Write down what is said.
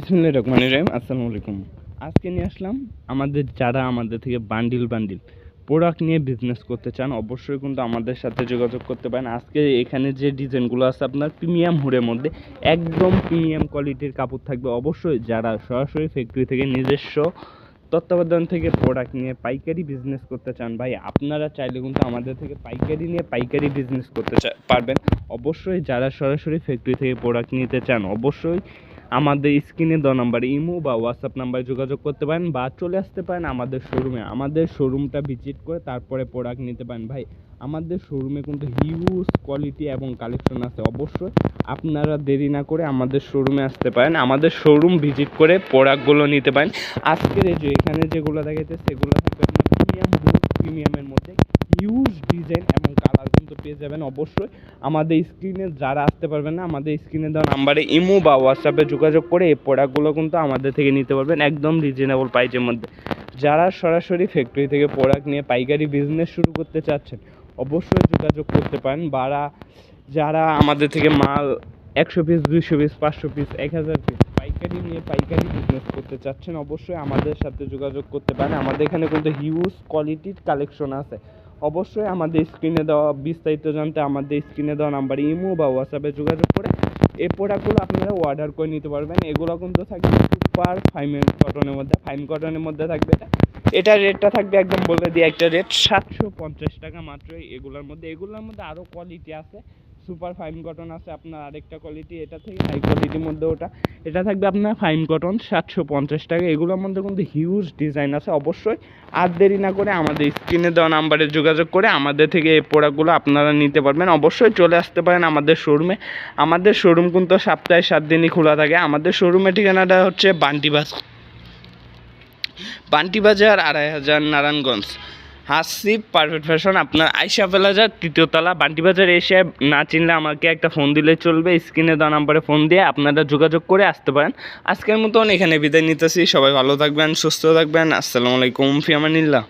বিসমুল্লাহ রহমান রহিম, আসসালামু আলাইকুম। আজকে নিয়ে আসলাম আমাদের যারা আমাদের থেকে বান্ডিল বান্ডিল প্রোডাক্ট নিয়ে বিজনেস করতে চান, অবশ্যই কিন্তু আমাদের সাথে যোগাযোগ করতে পারেন। আজকে এখানে যে ডিজাইনগুলো আছে আপনার প্রিমিয়াম হুডের মধ্যে, একদম প্রিমিয়াম কোয়ালিটির কাপড় থাকবে। অবশ্যই যারা সরাসরি ফ্যাক্টরি থেকে নিজস্ব তত্ত্বাবধান থেকে প্রোডাক্ট নিয়ে পাইকারি বিজনেস করতে চান, ভাই, আপনারা চাইলে কিন্তু আমাদের থেকে পাইকারি নিয়ে পাইকারি বিজনেস করতে পারবেন। অবশ্যই যারা সরাসরি ফ্যাক্টরি থেকে প্রোডাক্ট নিতে চান, অবশ্যই আমাদের স্ক্রিনে দেওয়া নাম্বার ইমো বা হোয়াটসঅ্যাপ নাম্বারে যোগাযোগ করতে পারেন বা চলে আসতে পারেন আমাদের শোরুমে আমাদের শোরুমটা ভিজিট করে তারপরে প্রোডাক্ট নিতে পারেন। ভাই, আমাদের শোরুমে কিন্তু হিউজ কোয়ালিটি এবং কালেকশন আছে অবশ্যই। আপনারা দেরি না করে আমাদের শোরুমে আসতে পারেন। আমাদের শোরুম ভিজিট করে প্রোডাক্টগুলো নিতে পারেন। আজকের যে এখানে যেগুলো দেখাইতে সেগুলো থাকবে প্রিমিয়াম প্রিমিয়ামের মধ্যে হিউজ ডিজাইন এবং কিন্তু পেয়ে যাবেন অবশ্যই। আমাদের স্ক্রিনে যারা আসতে পারবেন না, আমাদের স্ক্রিনে দেওয়া নাম্বারে ইমো বা হোয়াটসঅ্যাপে যোগাযোগ করে এই প্রোডাক্টগুলো কিন্তু আমাদের থেকে নিতে পারবেন একদম রিজনেবল প্রাইসের মধ্যে। যারা সরাসরি ফ্যাক্টরি থেকে প্রোডাক্ট নিয়ে পাইকারি বিজনেস শুরু করতে চাচ্ছেন, অবশ্যই যোগাযোগ করতে পারেন। বারা, যারা আমাদের থেকে মাল একশো পিস দুইশো পিস পাঁচশো পিস এক হাজার পিস পাইকারি নিয়ে পাইকারি বিজনেস করতে চাচ্ছেন, অবশ্যই আমাদের সাথে যোগাযোগ করতে পারেন। আমাদের এখানে কিন্তু হিউজ কোয়ালিটির কালেকশন আছে। অবশ্যই আমাদের স্ক্রিনে দেওয়া বিস্তারিত জানতে আমাদের স্ক্রিনে দেওয়া নাম্বারে ইমো বা হোয়াটসঅ্যাপে যোগাযোগ করে এই প্রোডাক্টগুলো আপনারা অর্ডার করে নিতে পারবেন। এগুলো কিন্তু থাকবে সুপার ফাইন কটনের মধ্যে ফাইন কটনের মধ্যে থাকবে। এটা এটার রেটটা থাকবে একদম বলে দিই, একটা রেট সাতশো পঞ্চাশ টাকা মাত্রই এগুলোর মধ্যে। এগুলোর মধ্যে আরও কোয়ালিটি আছে। সুপার ফাইন কটন আছে আপনার আরেকটা কোয়ালিটি এটা থেকে হাই কোয়ালিটির মধ্যে ওটা। এটা থাকবে আপনার ফাইন কটন সাতশো পঞ্চাশ টাকা। এগুলোর মধ্যে কিন্তু হিউজ ডিজাইন আছে। অবশ্যই আর দেরি না করে আমাদের স্ক্রিনে দেওয়া নাম্বারে যোগাযোগ করে আমাদের থেকে এই প্রোডাক্টগুলো আপনারা নিতে পারবেন। অবশ্যই চলে আসতে পারেন আমাদের শোরুমে আমাদের শোরুম কিন্তু সপ্তাহে সাত দিনই খোলা থাকে। আমাদের শোরুমের ঠিকানাটা হচ্ছে বান্টিবাস বান্টি বাজার, আড়াই হাজার নারায়ণগঞ্জ। হাসিব পারফেক্ট ফ্যাশন আপনার আইসা প্লাজার তৃতীয় তলা বান্টি বাজার এসে না চিনলে আমাকে একটা ফোন দিলে চলবে। স্ক্রিনে দেওয়া নাম্বারে ফোন দিয়ে আপনারা যোগাযোগ করে আসতে পারেন। আজকের মতন এখানে বিদায় নিতেছি। সবাই ভালো থাকবেন, সুস্থ থাকবেন। আসসালামু আলাইকুম, ফিয়ামানিল্লাহ।